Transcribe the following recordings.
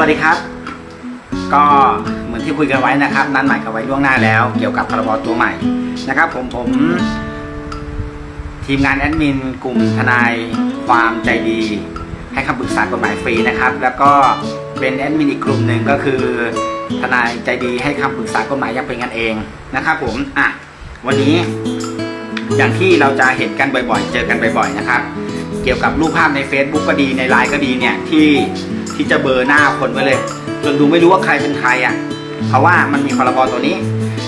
วัสดีครับ ก็เหมือนที่คุยกันไว้นะครับนัดหมายกันไว้ล่วงหน้าแล้ว เกี่ยวกับพรบตัวใหม่นะครับ ผมผม ทีมงานแอดมินกลุ่มทนายความใจดี ให้คำปรึกษากฎหมายฟรีนะครับ แล้วก็เป็นแอดมินอีกกลุ่มหนึ่งก็คือ ทนายใจดีให้คำปรึกษากฎหมายอย่างเป็นกันเองนะครับ ผมอะวันนี้อย่างที่เราจะเห็นกันบ่อยๆ เจอกันบ่อยๆนะครับ เกี่ยวกับรูปภาพใน Facebook ก็ดีในไลน์ก็ดีเนี่ยที่ที่จะเบอร์หน้าคนไว้เลยจนดูไม่รู้ว่าใครเป็นใครอะเพราะว่ามันมีพรบตัวนี้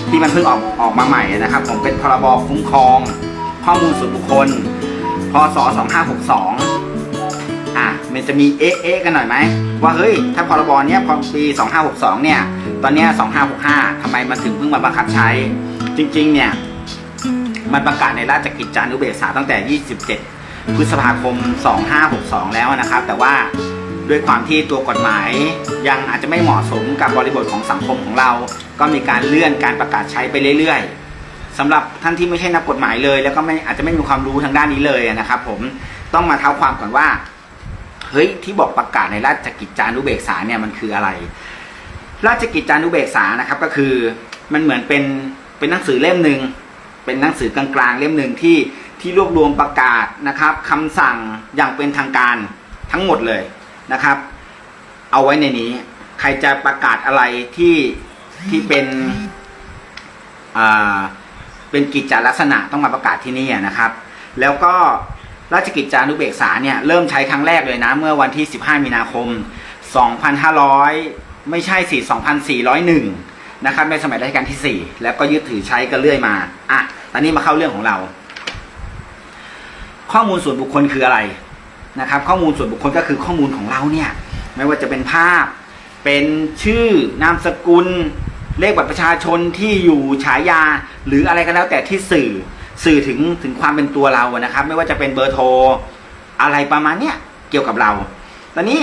ที่มันเพิ่งออกออกมาใหม่นะครับ ผมเป็นพรบคุ้มครอง ข้อมูลส่วนบุคคลพศ2562อะมันจะมีเอ๊ะเอ๊ะกันหน่อยไหมว่าเฮ้ยถ้าพรบเนี้ยพอปี 2562 เนี่ย ตอนเนี้ย2565ทำไมมันถึงเพิ่งมาบังคับใช้ จริง ๆ เนี่ยมันประกาศในราชกิจจานุเบกษาตั้งแต่ 27 พฤษภาคม 2562 แล้วนะครับ แต่ว่าด้วยความที่ตัวกฎหมายยังอาจจะไม่เหมาะสมกับบริบทของสังคมของเรา ก็มีการเลื่อนการประกาศใช้ไปเรื่อยๆสำหรับท่านที่ไม่ใช่นักกฎหมายเลย แล้วก็ไม่อาจจะไม่มีความรู้ทางด้านนี้เลยนะครับ ผมต้องมาเท้าความก่อนว่าเฮ้ยที่บอกประกาศในราชกิจจานุเบกษาเนี่ยมันคืออะไร ราชกิจจานุเบกษานะครับก็คือมันเหมือนเป็นเป็นหนังสือเล่มหนึ่งเป็นหนังสือกลางๆเล่มหนึ่งที่ ที่รวบรวมประกาศนะครับคำสั่งอย่างเป็นทางการทั้งหมดเลยนะครับ เอาไว้ในนี้ ใครจะประกาศอะไรที่ที่เป็นอ่าเป็นกิจจลักษณะต้องมาประกาศที่นี่นะครับ แล้วก็ราชกิจจานุเบกษาเนี่ยเริ่มใช้ครั้งแรกเลยนะ เมื่อวันที่ 15 มีนาคม 2,500 ไม่ใช่สิ2,401 นะครับในสมัยรัชกาลที่ 4 แล้วก็ยึดถือใช้กันเรื่อยมา อะ ตอนนี้มาเข้าเรื่องของเรา ข้อมูลส่วนบุคคลคืออะไรนะครับ ข้อมูลส่วนบุคคลก็คือข้อมูลของเราเนี่ยไม่ว่าจะเป็นภาพ เป็นชื่อนามสกุล เลขบัตรประชาชนที่อยู่ฉายา หรืออะไรก็แล้วแต่ที่สื่อสื่อถึงถึงความเป็นตัวเรานะครับ ไม่ว่าจะเป็นเบอร์โทรอะไรประมาณเนี้ยเกี่ยวกับเรา ตอนนี้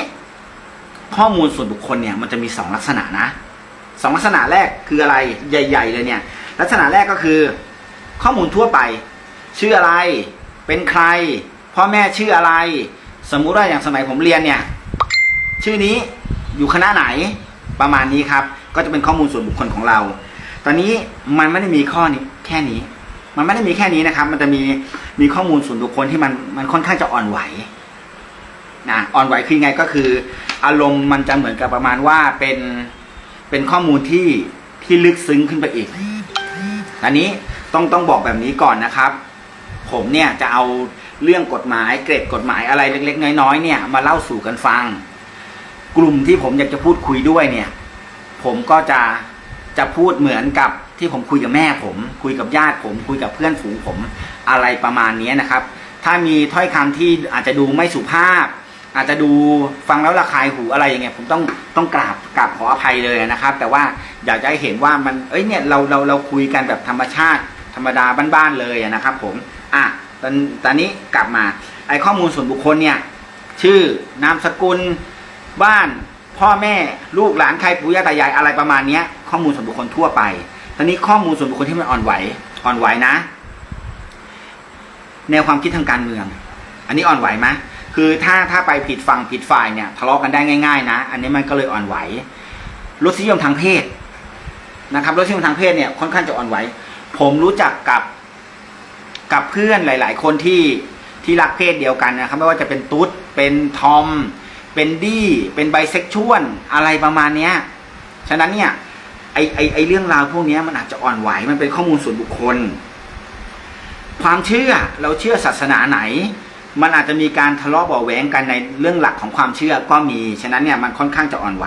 ข้อมูลส่วนบุคคลเนี่ยมันจะมีสองลักษณะนะสองลักษณะแรกคืออะไรใหญ่ ๆ เลยเนี่ย ลักษณะแรกก็คือ ข้อมูลทั่วไป ชื่ออะไร เป็นใคร พ่อแม่ชื่ออะไร สมมุติว่าอย่างสมัยผมเรียนเนี่ย ชื่อนี้อยู่คณะไหนประมาณนี้ครับ ก็จะเป็นข้อมูลส่วนบุคคลของเรา ตอนนี้มันไม่ได้มีข้อนี้แค่นี้ มันไม่ได้มีแค่นี้นะครับ มันจะมีมีข้อมูลส่วนบุคคลที่มันมันค่อนข้างจะอ่อนไหวนะอ่อนไหวคือไงก็คือ อารมณ์มันจะเหมือนกับประมาณว่าเป็นเป็นข้อมูลที่ที่ลึกซึ้งขึ้นไปอีก อันนี้ต้องต้องบอกแบบนี้ก่อนนะครับ ผมเนี่ยจะเอาเรื่องกฎหมายเกร็ดกฎหมายอะไรเล็ก ๆ น้อยๆเนี่ยมาเล่าสู่กันฟัง กลุ่มที่ผมอยากจะพูดคุยด้วยเนี่ย ผมก็จะจะพูดเหมือนกับที่ผมคุยกับแม่ผม คุยกับญาติผม คุยกับเพื่อนฝูงผมอะไรประมาณนี้นะครับ ถ้ามีถ้อยคำที่อาจจะดูไม่สุภาพ อาจจะดูฟังแล้วระคายหูอะไรอย่างเงี้ยผมต้องต้องกราบกราบขออภัยเลยนะครับ แต่ว่าอยากจะให้เห็นว่ามันเอ้ยเนี่ยเราเราเราคุยกันแบบธรรมชาติ ธรรมดาบ้านๆเลยนะครับ ผม อะตอนตอนนี้กลับมาไอ้ข้อมูลส่วนบุคคลเนี่ย ชื่อนามสกุลบ้านพ่อแม่ลูกหลานใครปู่ย่าตายายอะไรประมาณเนี้ย ข้อมูลส่วนบุคคลทั่วไป ตอนนี้ข้อมูลส่วนบุคคลที่มันอ่อนไหวอ่อนไหวนะ แนวความคิดทางการเมือง อันนี้อ่อนไหวไหมคือถ้าถ้าไปผิดฝั่งผิดฝ่ายเนี่ยทะเลาะกันได้ง่าย ๆ นะ อันนี้มันก็เลยอ่อนไหวรสนิยมทางเพศนะครับรสนิยมทางเพศเนี่ยค่อนข้างจะอ่อนไหว ผมรู้จักกับ กับเพื่อนหลาย ๆ คนที่ที่รักเพศเดียวกันนะครับ ไม่ว่าจะเป็นตุ๊ดเป็นทอม เป็นดี้เป็นไบเซ็กชวลอะไรประมาณเนี้ยฉะนั้นเนี่ยไอไอไอเรื่องราวพวกนี้มันอาจจะอ่อนไหวมันเป็นข้อมูลส่วนบุคคล ความเชื่อเราเชื่อศาสนาไหน มันอาจจะมีการทะเลาะเบาแหวงกันในเรื่องหลักของความเชื่อก็มี ฉะนั้นเนี่ยมันค่อนข้างจะอ่อนไหว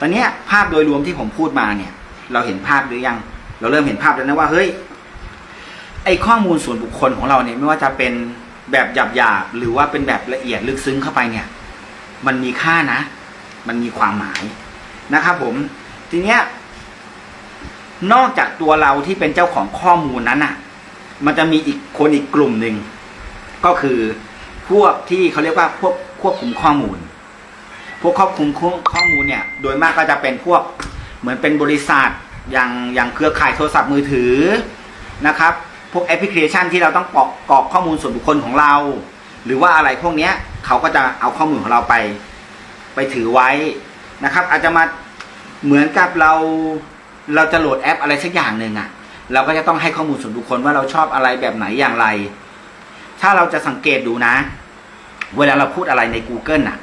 ตอนนี้ภาพโดยรวมที่ผมพูดมาเนี่ย เราเห็นภาพหรือยัง เราเริ่มเห็นภาพแล้วนะว่าเฮ้ย ไอข้อมูลส่วนบุคคลของเราเนี่ยไม่ว่าจะเป็นแบบหยาบๆหรือว่าเป็นแบบละเอียดลึกซึ้งเข้าไปเนี่ย มันมีค่านะ มันมีความหมายนะครับผมทีเนี้ยนอกจากตัวเราที่เป็นเจ้าของข้อมูลนั้นอะ มันจะมีอีกคนอีกกลุ่มหนึ่งก็คือพวกที่เขาเรียกว่าพวกควบคุมข้อมูล พวกควบคุมข้อมูลเนี่ย โดยมากก็จะเป็นพวกเหมือนเป็นบริษัทอย่างอย่างเครือข่ายโทรศัพท์มือถือนะครับ พวกแอปพลิเคชันที่เราต้องกรอกข้อมูลส่วนบุคคลของเรา หรือว่าอะไรพวกเนี้ยเขาก็จะเอาข้อมูลของเราไป ไปถือไว้นะครับ อาจจะมาเหมือนกับเราเราจะโหลดแอปอะไรสักอย่างหนึ่งอะเราก็จะต้องให้ข้อมูลส่วนบุคคลว่าเราชอบอะไรแบบไหนอย่างไร ถ้าเราจะสังเกตดูนะ เวลาเราพูดอะไรใน Google น่ะ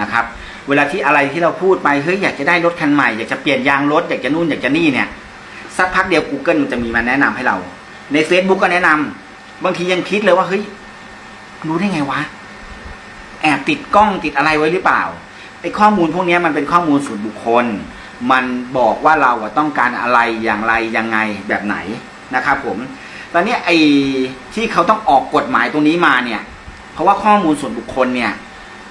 นะครับ เวลาที่อะไรที่เราพูดไปเฮ้ยอยากจะได้รถคันใหม่อยากจะเปลี่ยนยางรถอยากจะนู่นอยากจะนี่เนี่ยสักพักเดียว Google มันจะมีมาแนะนำให้เรา ใน Facebook ก็แนะนำบางทียังคิดเลยว่าเฮ้ยรู้ได้ไงวะ แอบติดกล้องติดอะไรไว้หรือเปล่าไอ้ข้อมูลพวกนี้มันเป็นข้อมูลส่วนบุคคล มันบอกว่าเราต้องการอะไรอย่างไรยังไงแบบไหนนะครับผม ตอนนี้ไอ้ที่เขาต้องออกกฎหมายตรงนี้มาเนี่ย เพราะว่าข้อมูลส่วนบุคคลเนี่ย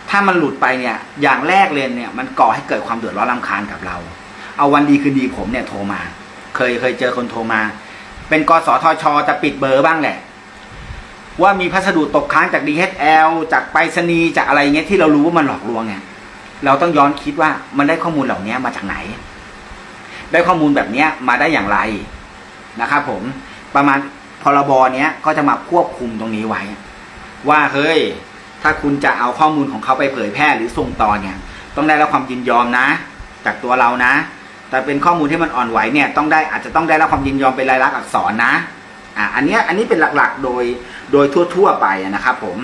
ถ้ามันหลุดไปเนี่ย อย่างแรกเลยเนี่ย มันก่อให้เกิดความเดือดร้อนรำคาญกับเรา เอาวันดีคืนดีผมเนี่ยโทรมา เคยเคยเจอคนโทรมา เป็นกสทช จะปิดเบอร์บ้างแหละ ว่ามีพัสดุตกค้างจาก DHL จากไปรษณีย์จากอะไรเงี้ยที่เรารู้ว่ามันหลอกลวงเนี่ยเราต้องย้อนคิดว่ามันได้ข้อมูลเหล่านี้มาจากไหน ได้ข้อมูลแบบเนี้ยมาได้อย่างไรนะครับผมประมาณพรบเนี้ยก็จะมาควบคุมตรงนี้ไว้ ว่าเฮ้ย ถ้าคุณจะเอาข้อมูลของเขาไปเผยแพร่หรือส่งต่อเนี่ย ต้องได้รับความยินยอมนะ จากตัวเรานะ แต่เป็นข้อมูลที่มันอ่อนไหวเนี่ยต้องได้อาจจะต้องได้รับความยินยอมเป็นลายลักษณ์อักษรนะอะอันเนี้ยอันนี้เป็นหลักๆโดยโดยทั่ว ๆ ไปนะครับผม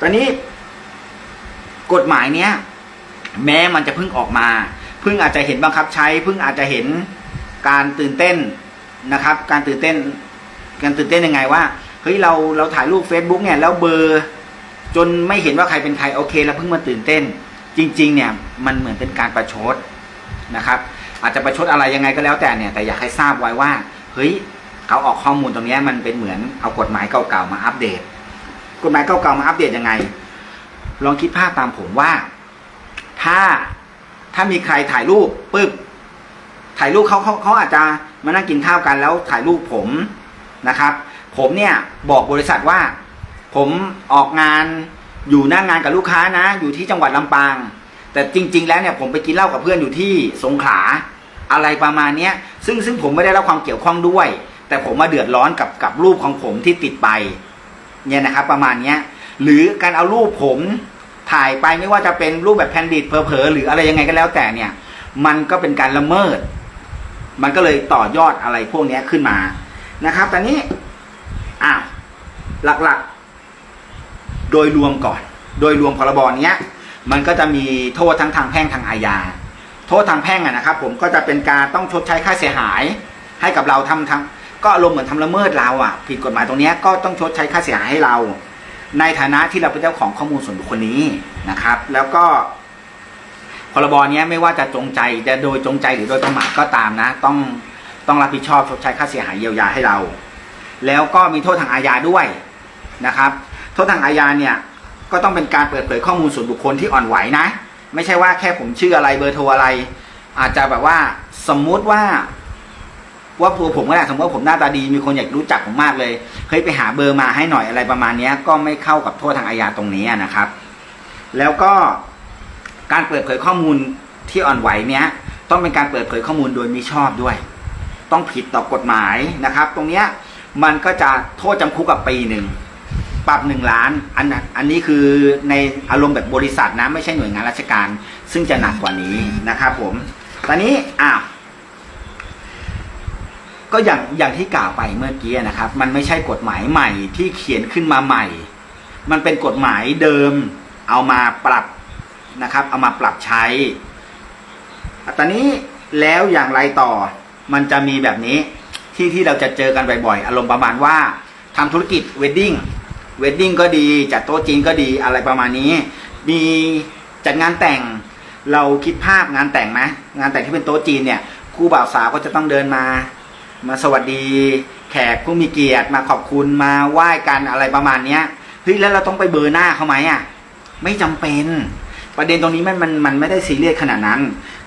ตอนนี้กฎหมายเนี้ยแม้มันจะเพิ่งออกมา เพิ่งอาจจะเห็นบังคับใช้ เพิ่งอาจจะเห็นการตื่นเต้นนะครับ การตื่นเต้น การตื่นเต้นยังไงว่าเฮ้ยเราเราถ่ายรูป Facebook เนี่ยแล้วเบอร์จนไม่เห็นว่าใครเป็นใครโอเค แล้วเพิ่งมาตื่นเต้น จริง ๆ เนี่ยมันเหมือนเป็นการประชดนะครับ อาจจะประชดอะไรยังไงก็แล้วแต่เนี่ยแต่อยากให้ทราบไว้ว่าเฮ้ยเขาออกข้อมูลตรงนี้มันเป็นเหมือนเอากฎหมายเก่าๆมาอัปเดต กฎหมายเก่าๆมาอัปเดตยังไง ลองคิดภาพตามผมว่า ถ้าถ้ามีใครถ่ายรูปปึ๊บถ่ายรูปเขาเขาเขาอาจจะมานั่งกินข้าวกันแล้วถ่ายรูปผมนะครับ ผมเนี่ยบอกบริษัทว่า ผมออกงานอยู่หน้างงานกับลูกค้านะ อยู่ที่จังหวัดลำปาง แต่จริง ๆ แล้วเนี่ยผมไปกินเหล้ากับเพื่อนอยู่ที่สงขลาอะไรประมาณเนี้ย ซึ่งซึ่งผมไม่ได้รับความเกี่ยวข้องด้วย แต่ผมมาเดือดร้อนกับกับรูปของผมที่ติดไป เนี่ยนะครับ ประมาณเนี้ย หรือการเอารูปผมถ่ายไปไม่ว่าจะเป็นรูปแบบแพนดิตเพอๆหรืออะไรยังไงก็แล้วแต่เนี่ย มันก็เป็นการละเมิด มันก็เลยต่อยอดอะไรพวกนี้ขึ้นมานะครับแต่นี้อ้าวหลักๆ โดยรวมก่อน โดยรวมพรบเนี้ย มันก็จะมีโทษทั้งทางแพ่งทางอาญา โทษทางแพ่งอะนะครับ ผมก็จะเป็นการต้องชดใช้ค่าเสียหาย ให้กับเราทำทำก็อารมเหมือนทำละเมิดเราอะผิดกฎหมายตรงนี้ก็ต้องชดใช้ค่าเสียหายให้เรา ในฐานะที่เราเป็นเจ้าของข้อมูลส่วนบุคคลนี้นะครับ แล้วก็พรบเนี้ยไม่ว่าจะจงใจจะโดยจงใจหรือโดยประมาทก็ตามนะ ต้องต้องรับผิดชอบชดใช้ค่าเสียหายเยียวยาให้เรา แล้วก็มีโทษทางอาญาด้วยนะครับ โทษทางอาญาเนี่ย ก็ต้องเป็นการเปิดเผยข้อมูลส่วนบุคคลที่อ่อนไหวนะ ไม่ใช่ว่าแค่ผมชื่ออะไรเบอร์โทรอะไร อาจจะแบบว่าสมมุติว่าว่าตัวผมก็ได้สมมติว่าผมหน้าตาดีมีคนอยากรู้จักผมมากเลยเฮ้ยไปหาเบอร์มาให้หน่อยอะไรประมาณนี้ก็ไม่เข้ากับโทษทางอาญาตรงนี้นะครับ แล้วก็การเปิดเผยข้อมูลที่อ่อนไหวเนี้ยต้องเป็นการเปิดเผยข้อมูลโดยมิชอบด้วย ต้องผิดต่อกฎหมายนะครับ ตรงเนี้ยมันก็จะโทษจำคุกกับปีหนึ่ง ปรับหนึ่งล้านอันนั้นอันนี้คือในอารมณ์แบบบริษัทนะไม่ใช่หน่วยงานราชการ ซึ่งจะหนักกว่านี้นะครับผม ตอนนี้อ้าวก็อย่างอย่างที่กล่าวไปเมื่อกี้นะครับ มันไม่ใช่กฎหมายใหม่ที่เขียนขึ้นมาใหม่ มันเป็นกฎหมายเดิมเอามาปรับนะครับ เอามาปรับใช้ ตอนนี้แล้วอย่างไรต่อมันจะมีแบบนี้ที่ที่เราจะเจอกันบ่อยๆ อารมณ์ประมาณว่าทำธุรกิจเวดดิ้ง เวดดิ้งก็ดีจัดโต๊ะจีนก็ดีอะไรประมาณนี้ มีจัดงานแต่งเราคิดภาพงานแต่งไหมงานแต่งที่เป็นโต๊ะจีนเนี่ยคู่บ่าวสาวก็จะต้องเดินมา มาสวัสดี แขกผู้มีเกียรติมาขอบคุณมาไหว้กันอะไรประมาณเนี้ยเฮ้ยแล้วเราต้องไปเบอร์หน้าเขาไหมอะไม่จำเป็นประเด็นตรงนี้มันมันมันไม่ได้ซีเรียสขนาดนั้น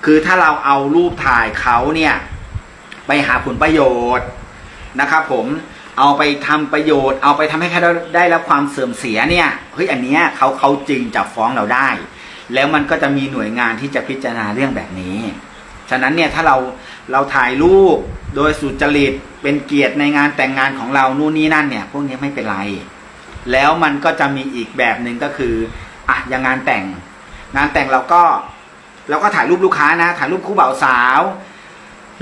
คือถ้าเราเอารูปถ่ายเขาเนี่ย ไปหาผลประโยชน์นะครับผม เอาไปทำประโยชน์ เอาไปทำให้เขาได้รับความเสื่อมเสียเนี่ยเฮ้ยอันเนี้ยเขาเขาจึงจะฟ้องเราได้ แล้วมันก็จะมีหน่วยงานที่จะพิจารณาเรื่องแบบนี้ฉะนั้นเนี่ยถ้าเราเราถ่ายรูปโดยสุจริตเป็นเกียรติในงานแต่งงานของเรานู่นนี่นั่นเนี่ยพวกนี้ไม่เป็นไร แล้วมันก็จะมีอีกแบบหนึ่งก็คืออะอย่างงานแต่ง งานแต่งเราก็แล้วก็ถ่ายรูปลูกค้านะ ถ่ายรูปคู่บ่าวสาว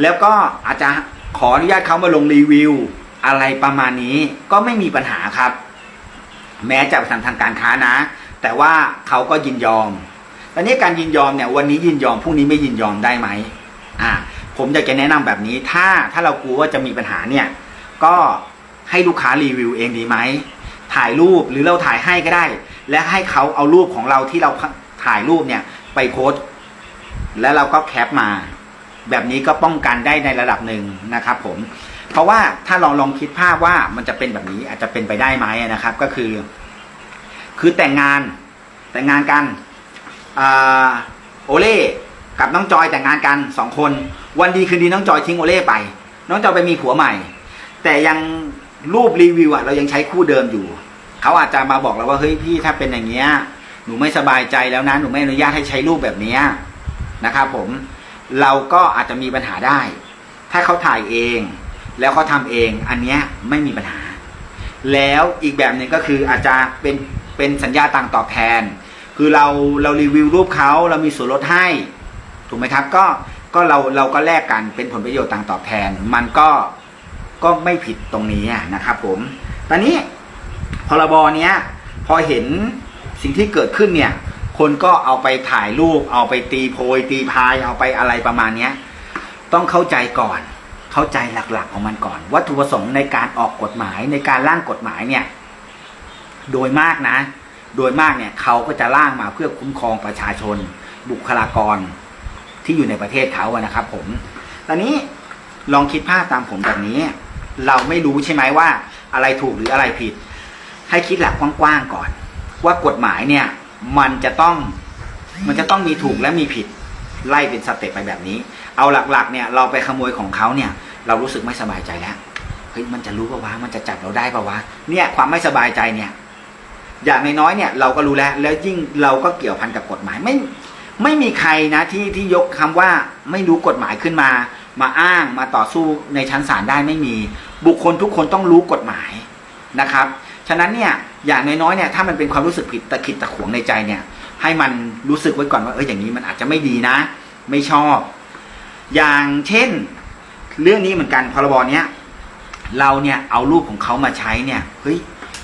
แล้วก็อาจจะขออนุญาตเขามาลงรีวิว อะไรประมาณนี้ก็ไม่มีปัญหาครับ แม้จะไปทำทางการค้านะ แต่ว่าเขาก็ยินยอมตอนนี้การยินยอมเนี่ยวันนี้ยินยอมพรุ่งนี้ไม่ยินยอมได้ไหมอ่าผมอยากจะแนะนำแบบนี้ ถ้าถ้าเรากลัวว่าจะมีปัญหาเนี่ยก็ให้ลูกค้ารีวิวเองดีไหมถ่ายรูปหรือเราถ่ายให้ก็ได้ และให้เขาเอารูปของเราที่เราถ่ายรูปเนี่ยไปโพสแล้วเราก็แคปมา แบบนี้ก็ป้องกันได้ในระดับหนึ่งนะครับผม เพราะว่าถ้าลองลองคิดภาพว่ามันจะเป็นแบบนี้อาจจะเป็นไปได้ไหมนะครับ ก็คือ คือแต่งงานแต่งงานกันอโอเล่กับน้องจอยแต่งงานกันสองคน วันดีคืนดีน้องจอยทิ้งโอเล่ไป น้องจอยไปมีผัวใหม่ แต่ยังรูปรีวิวอะเรายังใช้คู่เดิมอยู่ เขาอาจจะมาบอกเราว่าเฮ้ยพี่ถ้าเป็นอย่างเงี้ยหนูไม่สบายใจแล้วนะหนูไม่อนุญาตให้ใช้รูปแบบนี้นะครับผมเราก็อาจจะมีปัญหาได้ ถ้าเขาถ่ายเอง แล้วเขาทำเอง อันเนี้ยไม่มีปัญหา แล้วอีกแบบหนึ่งก็คืออาจจะเป็นเป็นสัญญาต่างตอบแทน คือเราเรารีวิวรูปเขาเรามีส่วนลดให้ถูกไหมครับ ก็ก็เราเราก็แลกกันเป็นผลประโยชน์ต่างตอบแทน มันก็ก็ไม่ผิดตรงนี้นะครับ ผม ตอนนี้พรบเนี้ยพอเห็นสิ่งที่เกิดขึ้นเนี่ย คนก็เอาไปถ่ายรูป เอาไปตีโพยตีพายเอาไปอะไรประมาณเนี้ย ต้องเข้าใจก่อน เข้าใจหลักๆของมันก่อน วัตถุประสงค์ในการออกกฎหมายในการร่างกฎหมายเนี่ย โดยมากนะ โดยมากเนี่ยเขาก็จะร่างมาเพื่อคุ้มครองประชาชน บุคลากรที่อยู่ในประเทศเขาอะนะครับ ผม ตอนนี้ลองคิดภาพตามผมแบบนี้ เราไม่รู้ใช่ไหมว่า อะไรถูกหรืออะไรผิด ให้คิดหลักกว้างๆก่อน ว่ากฎหมายเนี่ย มันจะต้อง มันจะต้องมีถูกและมีผิด ไล่เป็นสเต็ปไปแบบนี้ เอาหลักๆเนี่ยเราไปขโมยของเขาเนี่ย เรารู้สึกไม่สบายใจแล้วเฮ้ยมันจะรู้ปะวะมันจะจับเราได้ปะวะเนี่ยความไม่สบายใจเนี่ย อย่างน้อยๆเนี่ยเราก็รู้แล้วแล้วยิ่งเราก็เกี่ยวพันกับกฎหมายไม่ไม่มีใครนะที่ที่ยกคำว่าไม่รู้กฎหมายขึ้นมา มาอ้างมาต่อสู้ในชั้นศาลได้ไม่มี บุคคลทุกคนต้องรู้กฎหมายนะครับ ฉะนั้นเนี่ยอย่างน้อยๆเนี่ยถ้ามันเป็นความรู้สึกผิดตะขิดตะขวงในใจเนี่ย ให้มันรู้สึกไว้ก่อนว่าเอออย่างนี้มันอาจจะไม่ดีนะ ไม่ชอบ อย่างเช่น เรื่องนี้เหมือนกันพรบเนี้ยเราเนี่ยเอารูปของเขามาใช้เนี่ยเฮ้ย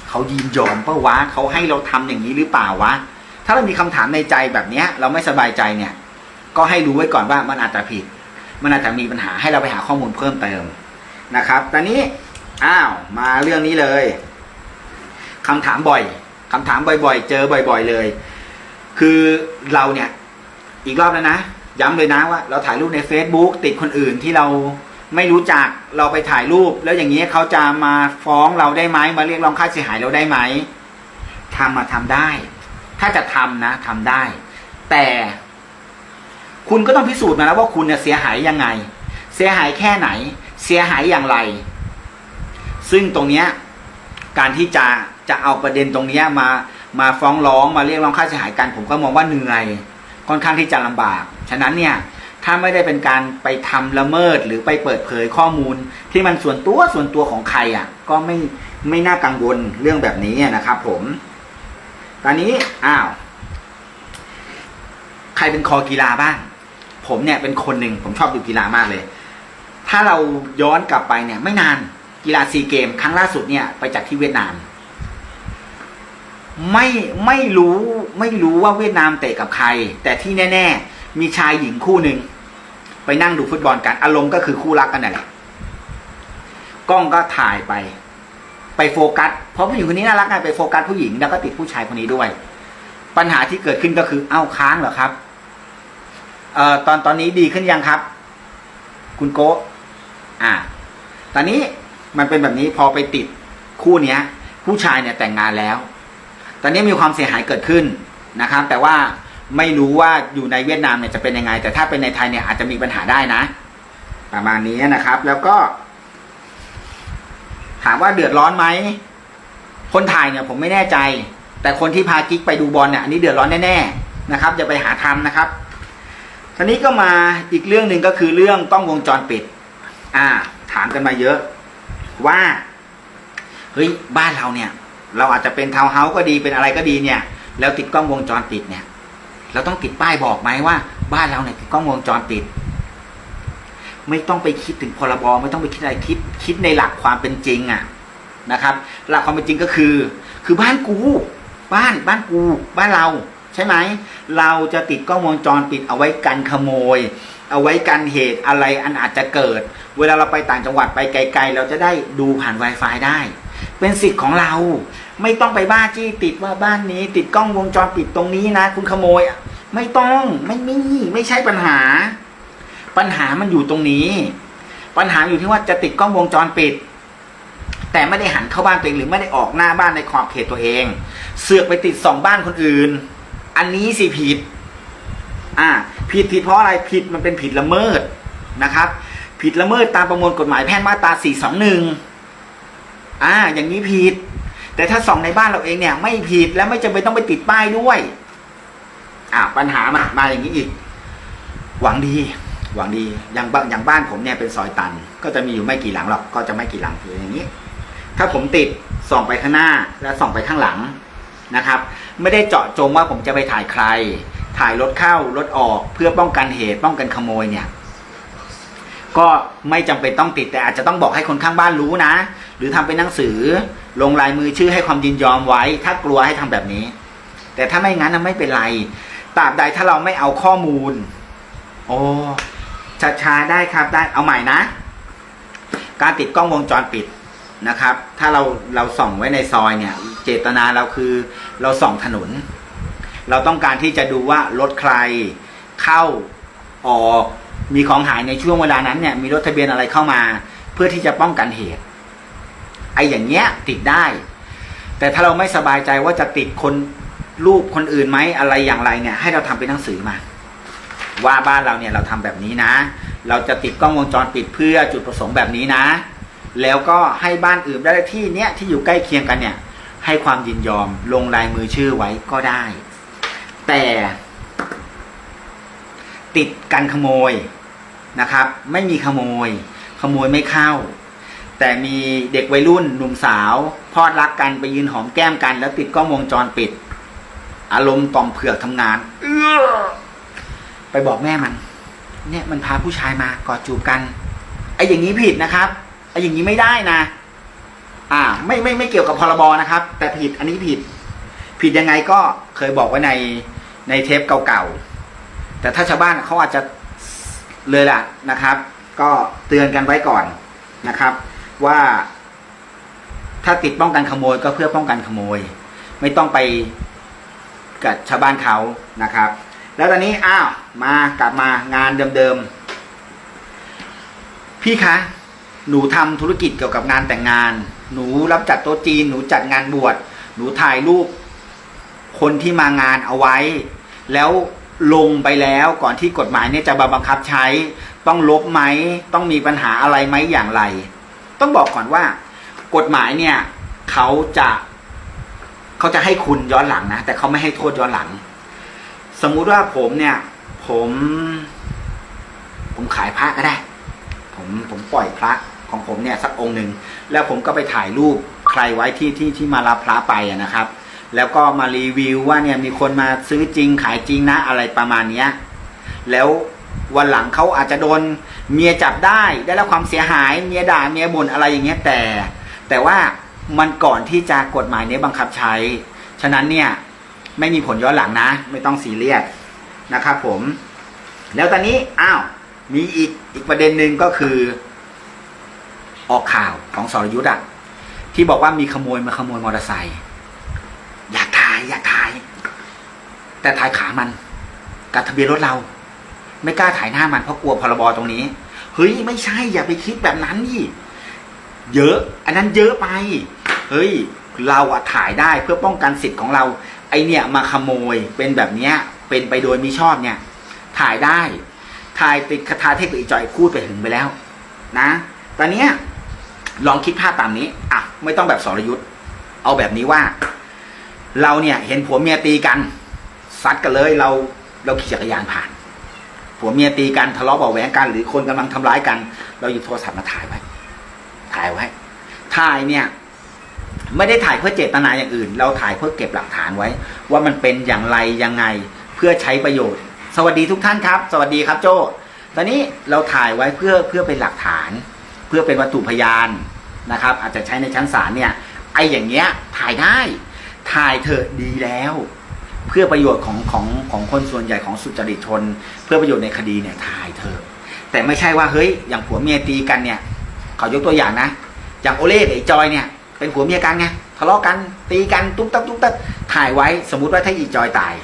เขายินยอมปะวะเขาให้เราทำอย่างนี้หรือเปล่าวะ ถ้าเรามีคำถามในใจแบบเนี้ย เราไม่สบายใจเนี่ย ก็ให้รู้ไว้ก่อนว่ามันอาจจะผิด มันอาจจะมีปัญหาให้เราไปหาข้อมูลเพิ่มเติมนะครับตอนนี้อ้าวมาเรื่องนี้เลยคำถามบ่อยคำถามบ่อยๆ เจอบ่อย ๆเลย คือเราเนี่ย อีกรอบแล้วนะ ย้ำเลยนะว่า เราถ่ายรูปใน Facebook ติดคนอื่นที่เราไม่รู้จักเราไปถ่ายรูป แล้วอย่างนี้เขาจะมาฟ้องเราได้ไหมมาเรียกร้องค่าเสียหายเราได้ไหมทำมาทำได้ ถ้าจะทำนะทำได้ แต่คุณก็ต้องพิสูจน์มาแล้วว่าคุณเนี่ยเสียหายยังไง เสียหายแค่ไหน เสียหายอย่างไร ซึ่งตรงเนี้ยการที่จะจะเอาประเด็นตรงเนี้ยมามาฟ้องร้องมาเรียกร้องค่าเสียหายกัน ผมก็มองว่าเหนื่อย ค่อนข้างที่จะลำบาก ฉะนั้นเนี่ยถ้าไม่ได้เป็นการไปทำละเมิดหรือไปเปิดเผยข้อมูล ที่มันส่วนตัวส่วนตัวของใครอะ ก็ไม่ไม่น่ากังวลเรื่องแบบนี้นะครับผม ตอนนี้อ้าว ใครเป็นคอกีฬาบ้าง ผมเนี่ยเป็นคนหนึ่งผมชอบดูกีฬามากเลย ถ้าเราย้อนกลับไปเนี่ย ไม่นานกีฬาซีเกม ครั้งล่าสุดเนี่ยไปจัดที่เวียดนาม ไม่ไม่รู้ไม่รู้ว่าเวียดนามเตะกับใคร แต่ที่แน่ ๆ มีชายหญิงคู่หนึ่งไปนั่งดูฟุตบอลกันอารมณ์ก็คือคู่รักกันนั่นแหละกล้องก็ถ่ายไป ไปโฟกัสเพราะผู้หญิงคนนี้น่ารักไงไปโฟกัสผู้หญิงแล้วก็ติดผู้ชายคนนี้ด้วย ปัญหาที่เกิดขึ้นก็คือเอ้าค้างเหรอครับเอ่อตอนตอนนี้ดีขึ้นยังครับ คุณโกอ่า ตอนนี้มันเป็นแบบนี้พอไปติดคู่เนี้ย ผู้ชายเนี่ยแต่งงานแล้ว ตอนนี้มีความเสียหายเกิดขึ้นนะครับ แต่ว่าไม่รู้ว่าอยู่ในเวียดนามเนี่ยจะเป็นยังไง แต่ถ้าเป็นในไทยเนี่ยอาจจะมีปัญหาได้นะ ประมาณนี้นะครับ แล้วก็ ถามว่าเดือดร้อนไหมคนถ่ายเนี่ยผมไม่แน่ใจ แต่คนที่พากิ๊กไปดูบอลเนี่ยอันนี้เดือดร้อนแน่ๆนะครับอย่าไปหาทำนะครับทีนี้ก็มาอีกเรื่องหนึ่งก็คือเรื่องกล้องวงจรปิด อ่า ถามกันมาเยอะ ว่าเฮ้ยบ้านเราเนี่ย เราอาจจะเป็นทาวน์เฮาส์ก็ดีเป็นอะไรก็ดีเนี่ย แล้วติดกล้องวงจรปิดเนี่ย เราต้องติดป้ายบอกไหมว่า บ้านเราเนี่ยติดกล้องวงจรปิด ไม่ต้องไปคิดถึงพรบไม่ต้องไปคิดอะไรคิดคิดในหลักความเป็นจริงอะนะครับ หลักความเป็นจริงก็คือ คือบ้านกู บ้านบ้านกู บ้านเราใช่ไหมเราจะติดกล้องวงจรปิดเอาไว้กันขโมย เอาไว้กันเหตุอะไรอันอาจจะเกิด เวลาเราไปต่างจังหวัดไปไกล ๆ เราจะได้ดูผ่าน Wi-Fi ได้ เป็นสิทธิ์ของเรา ไม่ต้องไปบ้าจี้ติดว่าบ้านนี้ ติดกล้องวงจรปิดตรงนี้นะ คุณขโมยไม่ต้องไม่มีไม่ใช่ปัญหา ปัญหามันอยู่ตรงนี้ ปัญหาอยู่ที่ว่าจะติดกล้องวงจรปิด แต่ไม่ได้หันเข้าบ้านตัวเองหรือไม่ได้ออกหน้าบ้านในขอบเขตตัวเอง เสือกไปติดสองบ้านคนอื่น อันนี้สิผิด อ่า ผิดผิดเพราะอะไรผิดมันเป็นผิดละเมิดนะครับ ผิดละเมิดตามประมวลกฎหมายแพ่งมาตรา 421 อ่า อย่างนี้ผิด แต่ถ้าส่องในบ้านเราเองเนี่ย ไม่ผิดและไม่จำเป็นต้องไปติดป้ายด้วย อ่าปัญหามามาอย่างนี้อีก หวังดี หวังดี อย่างบ้านอย่างบ้านผมเนี่ยเป็นซอยตัน ก็จะมีอยู่ไม่กี่หลังหรอก ก็จะไม่กี่หลังคืออย่างนี้ ถ้าผมติดส่องไปข้างหน้า และส่องไปข้างหลังนะครับ ไม่ได้เจาะจงว่าผมจะไปถ่ายใคร ถ่ายรถเข้ารถออกเพื่อป้องกันเหตุป้องกันขโมยเนี่ยก็ไม่จำเป็นต้องติดแต่อาจจะต้องบอกให้คนข้างบ้านรู้นะ หรือทำเป็นหนังสือลงลายมือชื่อให้ความยินยอมไว้ ถ้ากลัวให้ทำแบบนี้ แต่ถ้าไม่งั้นไม่เป็นไรตราบใดถ้าเราไม่เอาข้อมูล โอ้ช้าได้ครับได้เอาใหม่นะ การติดกล้องวงจรปิดนะครับ ถ้าเราเราส่องไว้ในซอยเนี่ย เจตนาเราคือเราส่องถนน เราต้องการที่จะดูว่ารถใครเข้าออกมีของหายในช่วงเวลานั้นเนี่ยมีรถทะเบียนอะไรเข้ามา เพื่อที่จะป้องกันเหตุ ไอ้อย่างเงี้ยติดได้ แต่ถ้าเราไม่สบายใจว่าจะติดคนรูปคนอื่นไหมอะไรอย่างไรเนี่ย ให้เราทำเป็นหนังสือมา ว่าบ้านเราเนี่ยเราทำแบบนี้นะ เราจะติดกล้องวงจรปิดเพื่อจุดประสงค์แบบนี้นะ แล้วก็ให้บ้านอื่นได้ที่เนี้ยที่อยู่ใกล้เคียงกันเนี่ย ให้ความยินยอมลงลายมือชื่อไว้ก็ได้ แต่ติดกันขโมยนะครับ ไม่มีขโมย ขโมยไม่เข้า แต่มีเด็กวัยรุ่นหนุ่มสาวพอดรักกันไปยืนหอมแก้มกัน แล้วติดกล้องวงจรปิด อารมณ์ต่อมเผือกทำงาน เออไปบอกแม่มัน เนี่ยมันพาผู้ชายมากอดจูบกันไอ้อย่างนี้ผิดนะครับไอ้อย่างนี้ไม่ได้นะ อ่า ไม่ไม่ไม่เกี่ยวกับพรบนะครับ แต่ผิดอันนี้ผิด ผิดยังไงก็เคยบอกไว้ในในเทปเก่าๆแต่ถ้าชาวบ้านเขาอาจจะเลยล่ะนะครับ ก็เตือนกันไว้ก่อนนะครับ ว่าถ้าติดป้องกันขโมยก็เพื่อป้องกันขโมย ไม่ต้องไปกับชาวบ้านเขานะครับ แล้วตอนนี้อ้าวมากลับมางานเดิมๆพี่คะหนูทำธุรกิจเกี่ยวกับงานแต่งงาน หนูรับจัดโต๊ะจีน หนูจัดงานบวช หนูถ่ายรูป คนที่มางานเอาไว้ แล้วลงไปแล้วก่อนที่กฎหมายเนี่ยจะบังคับใช้ ต้องลบไหม ต้องมีปัญหาอะไรไหมอย่างไร ต้องบอกก่อนว่า กฎหมายเนี่ยเขาจะเขาจะให้คุณย้อนหลังนะแต่เขาไม่ให้โทษย้อนหลัง สมมุติว่าผมเนี่ย ผม ผมขายพระก็ได้ ผมผมปล่อยพระของผมเนี่ยสักองค์หนึ่งแล้วผมก็ไปถ่ายรูปใครไว้ที่ที่ที่มารับพระไปอะนะครับ แล้วก็มารีวิวว่าเนี่ยมีคนมาซื้อจริงขายจริงนะอะไรประมาณเนี้ย แล้ว วันหลังเขาอาจจะโดนเมียจับได้ได้รับความเสียหายเมียด่าเมียบ่นอะไรอย่างเงี้ยแต่ แต่ว่ามันก่อนที่จะกฎหมายนี้บังคับใช้ ฉะนั้นเนี่ยไม่มีผลย้อนหลังนะ ไม่ต้องซีเรียสนะครับผม แล้วตอนนี้อ้าวมีอีกอีกประเด็นหนึ่งก็คือ ออกข่าวของสรยุทธ์อะที่บอกว่ามีขโมยมาขโมยมอเตอร์ไซค์อยากถ่ายอยากถ่าย แต่ถ่ายขามันกับทะเบียนรถเรา ไม่กล้าถ่ายหน้ามันเพราะกลัวพรบตรงนี้ เฮ้ยไม่ใช่อย่าไปคิดแบบนั้นดิเยอะ อันนั้นเยอะไป เฮ้ย เราอะถ่ายได้เพื่อป้องกันสิทธิ์ของเรา ไอเนี่ยมาขโมยเป็นแบบเนี้ย เป็นไปโดยมิชอบเนี่ย ถ่ายได้ ถ่ายติดคาถาเทพอีจอยพูดไปถึงไปแล้ว นะ ตอนเนี้ยลองคิดภาพตามนี้อะไม่ต้องแบบสรยุทธ์เอาแบบนี้ว่า เราเนี่ยเห็นผัวเมียตีกันซัดกันเลยเราเราขี่จักรยานผ่าน ผัวเมียตีกันทะเลาะเบาะแหวงกัน หรือคนกำลังทำร้ายกัน เราหยิบโทรศัพท์มาถ่ายไว้ ถ่ายไว้ ถ่ายเนี่ย ไม่ได้ถ่ายเพื่อเจตนาอย่างอื่น เราถ่ายเพื่อเก็บหลักฐานไว้ ว่ามันเป็นอย่างไรยังไงเพื่อใช้ประโยชน์ สวัสดีทุกท่านครับ สวัสดีครับโจตอนนี้เราถ่ายไว้เพื่อเพื่อเป็นหลักฐาน เพื่อเป็นวัตถุพยานนะครับ อาจจะใช้ในชั้นศาลเนี่ยไอ้อย่างเงี้ยถ่ายได้ ถ่ายเถอะดีแล้ว เพื่อประโยชน์ของของของคนส่วนใหญ่ของสุจริตชน เพื่อประโยชน์ในคดีเนี่ยถ่ายเถอแต่ไม่ใช่ว่าเฮ้ยอย่างผัวเมียตีกันเนี่ยขอยกตัวอย่างนะอย่างโอเล่กับไอ้จอยเนี่ย เป็นผัวเมียกันไงทะเลาะกันตีกันตุ๊บตับตุ๊บตับถ่ายไว้สมมุติว่าถ้าอีจอยตาย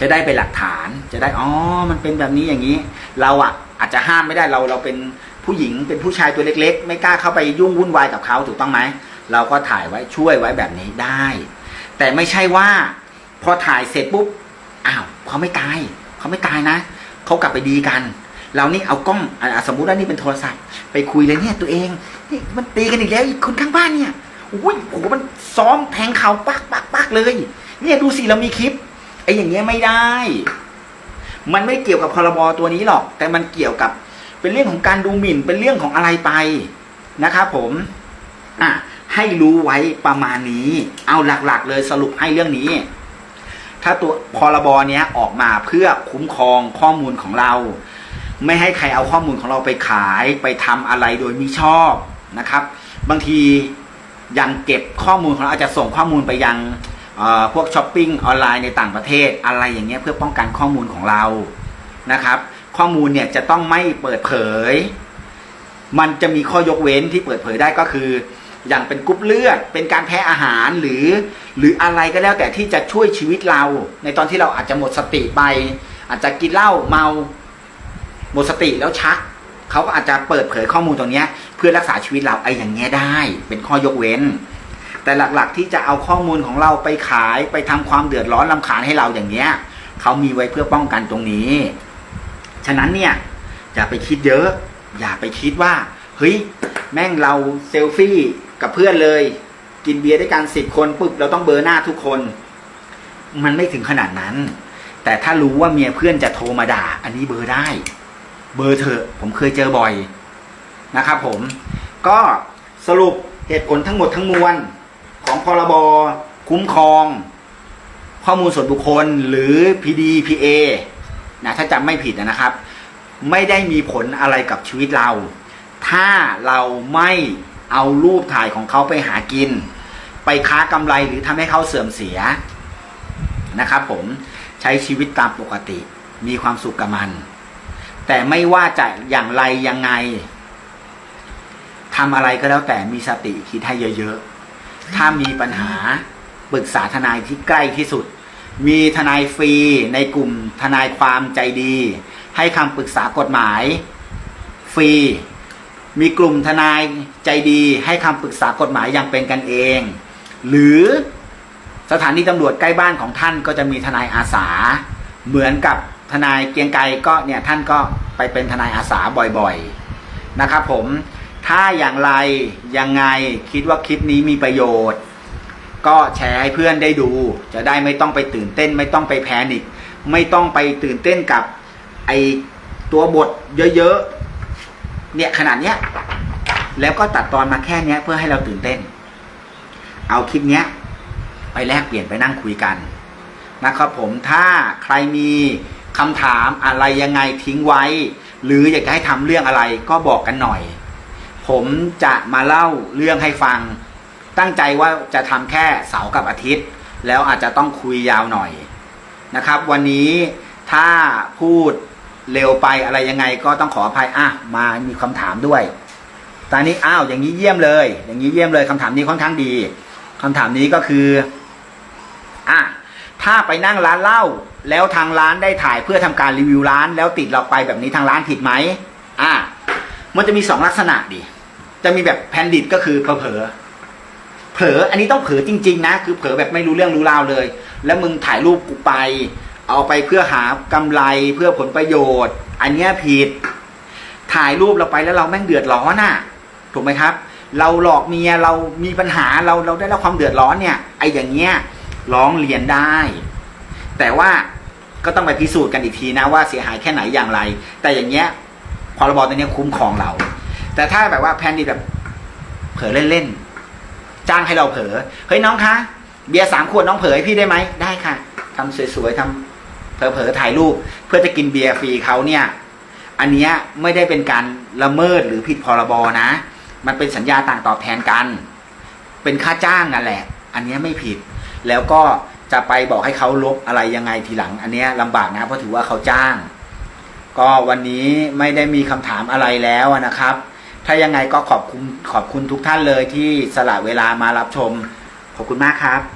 จะได้เป็นหลักฐานจะได้อ๋อมันเป็นแบบนี้อย่างนี้ เราอะอาจจะห้ามไม่ได้เราเราเป็นผู้หญิงเป็นผู้ชายตัวเล็ก ๆ ไม่กล้าเข้าไปยุ่งวุ่นวายกับเขาถูกต้องไหมเราก็ถ่ายไว้ช่วยไว้แบบนี้ได้ แต่ไม่ใช่ว่า พอถ่ายเสร็จปุ๊บอ้าวเขาไม่ตายเขาไม่ตายนะเขากลับไปดีกัน เรานี่เอากล้องอะสมมุติว่านี่เป็นโทรศัพท์ ไปคุยเลยเนี่ยตัวเองนี่มันตีกันอีกแล้วอีกคนข้างบ้านเนี่ยอุ้ยโอ้โหมันซ้อมแทงเข่าปักปักปักเลย เนี่ยดูสิเรามีคลิปไอ้อย่างเงี้ยไม่ได้ มันไม่เกี่ยวกับพรบตัวนี้หรอก แต่มันเกี่ยวกับเป็นเรื่องของการดูหมิ่นเป็นเรื่องของอะไรไปนะครับผมอะให้รู้ไว้ประมาณนี้ เอาหลักๆ เลยสรุปให้เรื่องนี้ ถ้าตัวพรบเนี้ยออกมาเพื่อคุ้มครองข้อมูลของเรา ไม่ให้ใครเอาข้อมูลของเราไปขายไปทำอะไรโดยมิชอบนะครับ บางทียังเก็บข้อมูลของเราอาจจะส่งข้อมูลไปยังพวกช้อปปิ้งออนไลน์ในต่างประเทศอะไรอย่างเงี้ยเพื่อป้องกันข้อมูลของเรานะครับ ข้อมูลเนี่ยจะต้องไม่เปิดเผย มันจะมีข้อยกเว้นที่เปิดเผยได้ก็คือ อย่างเป็นกรุ๊ปเลือดเป็นการแพ้อาหารหรือ หรืออะไรก็แล้วแต่ที่จะช่วยชีวิตเรา ในตอนที่เราอาจจะหมดสติไป อาจจะกินเหล้าเมาหมดสติแล้วชักเขาก็อาจจะเปิดเผยข้อมูลตรงนี้เพื่อรักษาชีวิตเราไอ้อย่างเงี้ยได้ เป็นข้อยกเว้น แต่หลักๆที่จะเอาข้อมูลของเราไปขายไปทำความเดือดร้อนลำคาญให้เราอย่างเงี้ยเขามีไว้เพื่อป้องกันตรงนี้ ฉะนั้นเนี่ยอย่าไปคิดเยอะ อย่าไปคิดว่า เฮ้ย แม่งเราเซลฟี่ กับเพื่อนเลย กินเบียร์ด้วยกันสิบคนปุ๊บเราต้องเบอร์หน้าทุกคน มันไม่ถึงขนาดนั้น แต่ถ้ารู้ว่าเมียเพื่อนจะโทรมาด่า อันนี้เบอร์ได้ เบอร์เถอะ ผมเคยเจอบ่อยนะครับผม ก็สรุปเหตุผลทั้งหมดทั้งมวลของพรบคุ้มครอง ข้อมูลส่วนบุคคลหรือ PDPA นะถ้าจำไม่ผิดนะครับ ไม่ได้มีผลอะไรกับชีวิตเรา ถ้าเราไม่ เอารูปถ่ายของเขาไปหากิน ไปค้ากำไรหรือทำให้เขาเสื่อมเสียนะครับผมใช้ชีวิตตามปกติ มีความสุขกับมัน แต่ไม่ว่าจะอย่างไรยังไงทำอะไรก็แล้วแต่มีสติคิดให้เยอะๆ ถ้ามีปัญหาปรึกษาทนายที่ใกล้ที่สุด มีทนายฟรีในกลุ่มทนายความใจดี ให้คำปรึกษากฎหมาย ฟรี มีกลุ่มทนายใจดีให้คำปรึกษากฎหมายอย่างเป็นกันเอง หรือสถานีตำรวจใกล้บ้านของท่านก็จะมีทนายอาสา เหมือนกับทนายเกียงไกรก็เนี่ยท่านก็ไปเป็นทนายอาสาบ่อยๆนะครับผมถ้าอย่างไรยังไงคิดว่าคลิปนี้มีประโยชน์ ก็แชร์ให้เพื่อนได้ดู จะได้ไม่ต้องไปตื่นเต้น ไม่ต้องไปแพนิคไม่ต้องไปตื่นเต้นกับไอตัวบทเยอะๆ เนี่ยขนาดเนี้ยแล้วก็ตัดตอนมาแค่เนี้ย เพื่อให้เราตื่นเต้น เอาคลิปเนี้ย ไปแลกเปลี่ยนไปนั่งคุยกัน นะครับผมถ้าใครมีคำถามอะไรยังไงทิ้งไว้ หรืออยากจะให้ทำเรื่องอะไรก็บอกกันหน่อย ผมจะมาเล่าเรื่องให้ฟัง ตั้งใจว่าจะทำแค่เสาร์กับอาทิตย์ แล้วอาจจะต้องคุยยาวหน่อยนะครับ วันนี้ถ้าพูด เร็วไปอะไรยังไงก็ต้องขออภัยอะมามีคำถามด้วย ตอนนี้อ้าวอย่างนี้เยี่ยมเลย อย่างนี้เยี่ยมเลยคำถามนี้ค่อนข้างดีคำถามนี้ก็คืออะถ้าไปนั่งร้านเหล้าแล้วทางร้านได้ถ่ายเพื่อทำการรีวิวร้าน แล้วติดเราไปแบบนี้ทางร้านผิดไหมอะมันจะมีสองลักษณะดิจะมีแบบแพนดิตก็คือเผลอเผลอเผลออันนี้ต้องเผลอจริง ๆ นะ คือเผลอแบบไม่รู้เรื่องรู้ราวเลย แล้วมึงถ่ายรูปกูไป เอาไปเพื่อหากำไรเพื่อผลประโยชน์ อันเนี้ยผิด ถ่ายรูปเราไปแล้วเราแม่งเดือดร้อนน่ะ ถูกไหมครับ เราหลอกเมียเรามีปัญหาเราเราได้รับความเดือดร้อนเนี่ยไอ้อย่างเงี้ยร้องเรียนได้ แต่ว่าก็ต้องไปพิสูจน์กันอีกทีนะว่าเสียหายแค่ไหนอย่างไร แต่อย่างเงี้ยพรบตัวเนี้ยคุ้มครองเรา แต่ถ้าแบบว่าแพนดิตแบบเผลอเล่นๆจ้างให้เราเผลอเฮ้ยน้องคะเบียร์สามขวดน้องเผลอให้พี่ได้ไหมได้ค่ะทำสวยๆท เผลอๆถ่ายรูปเพื่อจะกินเบียร์ฟรีเขาเนี่ย อันเนี้ยไม่ได้เป็นการละเมิดหรือผิดพรบนะ มันเป็นสัญญาต่างตอบแทนกัน เป็นค่าจ้างนั่นแหละ อันเนี้ยไม่ผิด แล้วก็จะไปบอกให้เขาลบอะไรยังไงทีหลัง อันเนี้ยลำบากนะเพราะถือว่าเขาจ้าง ก็วันนี้ไม่ได้มีคำถามอะไรแล้วนะครับ ถ้ายังไงก็ขอบคุณขอบคุณทุกท่านเลยที่สละเวลามารับชม ขอบคุณมากครับ